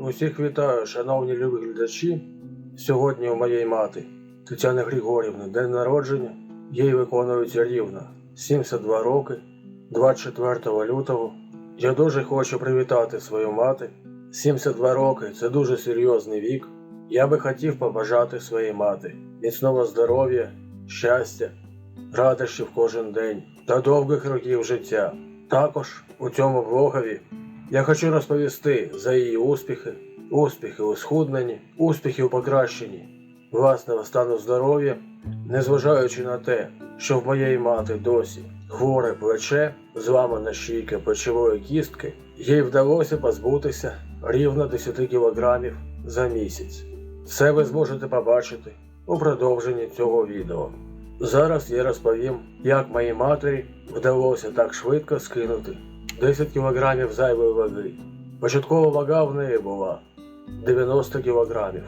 Усіх вітаю, шановні любі глядачі. Сьогодні у моєї мати Тетяни Григорівни день народження. Їй виконується рівно 72 роки, 24 лютого. Я дуже хочу привітати свою мати. 72 роки це дуже серйозний вік. Я би хотів побажати своїй мати міцного здоров'я, щастя, радощів кожен день та довгих років життя. Також у цьому влогові я хочу розповісти за її успіхи, успіхи у схудненні, успіхи у покращенні власного стану здоров'я, незважаючи на те, що в моєї мати досі хворе плече, зламана щійка плечової кістки, їй вдалося позбутися рівно 10 кілограмів за місяць. Це ви зможете побачити у продовженні цього відео. Зараз я розповім, як моїй матері вдалося так швидко скинути 10 кілограмів зайвої ваги. Початкова вага в неї була 90 кілограмів.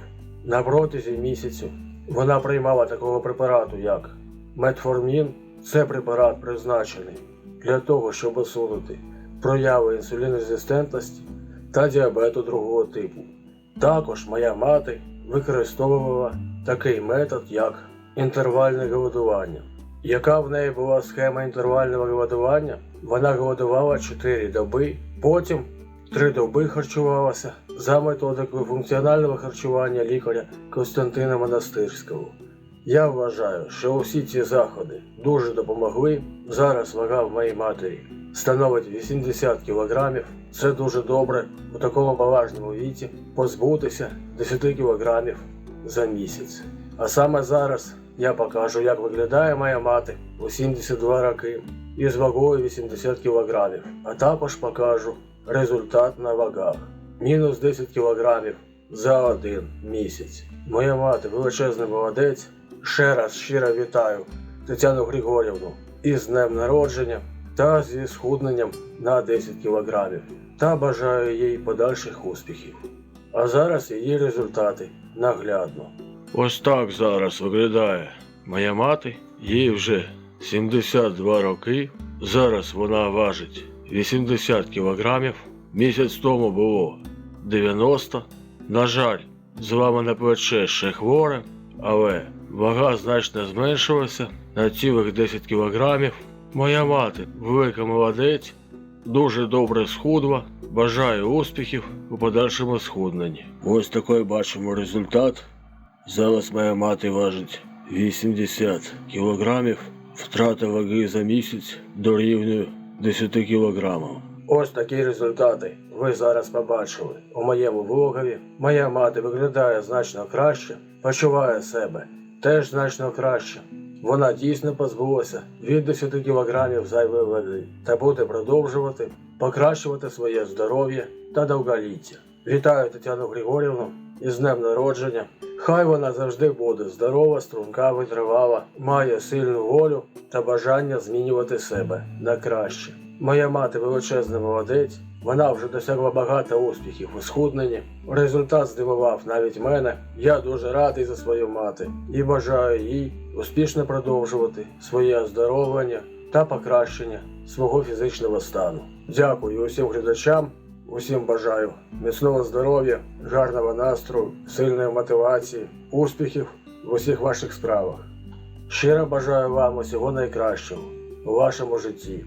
На протязі місяцю вона приймала такого препарату, як метформін. Це препарат призначений для того, щоб усунути прояви інсулінорезистентності та діабету другого типу. Також моя мати використовувала такий метод, як інтервальне голодування. Яка в неї була схема інтервального голодування? Вона голодувала 4 доби, потім 3 доби харчувалася за методикою функціонального харчування лікаря Костянтина Монастирського. Я вважаю, що усі ці заходи дуже допомогли. Зараз вага в моїй матері становить 80 кг. Це дуже добре у такому поважному віці позбутися 10 кг за місяць. А саме зараз я покажу, як виглядає моя мати у 72 роки із вагою 80 кг, а також покажу результат на вагах. Мінус 10 кг за один місяць. Моя мати величезний молодець. Ще раз щиро вітаю Тетяну Григорівну із днем народження та зі схудненням на 10 кг та бажаю їй подальших успіхів. А зараз її результати наглядно. Ось так зараз виглядає моя мати. Їй вже 72 роки. Зараз вона важить 80 кілограмів. Місяць тому було 90. На жаль, зламане плече ще хворе, але вага значно зменшилася на цілих 10 кілограмів. Моя мати велика молодець, дуже добре схудла. Бажаю успіхів у подальшому схудненні. Ось такий бачимо результат. Зараз моя мати важить 80 кілограмів. Втрата ваги за місяць дорівнює 10 кілограмам. Ось такі результати ви зараз побачили у моєму влогові. Моя мати виглядає значно краще, почуває себе теж значно краще. Вона дійсно позбулася від 10 кілограмів зайвої ваги та буде продовжувати покращувати своє здоров'я та довголіття. Вітаю Тетяну Григорівну із днем народження. Хай вона завжди буде здорова, струнка, витривала, має сильну волю та бажання змінювати себе на краще. Моя мати величезний молодець. Вона вже досягла багато успіхів у схудненні. Результат здивував навіть мене. Я дуже радий за свою мати і бажаю їй успішно продовжувати своє оздоровлення та покращення свого фізичного стану. Дякую усім глядачам. Усім бажаю міцного здоров'я, гарного настрою, сильної мотивації, успіхів в усіх ваших справах. Щиро бажаю вам усього найкращого у вашому житті.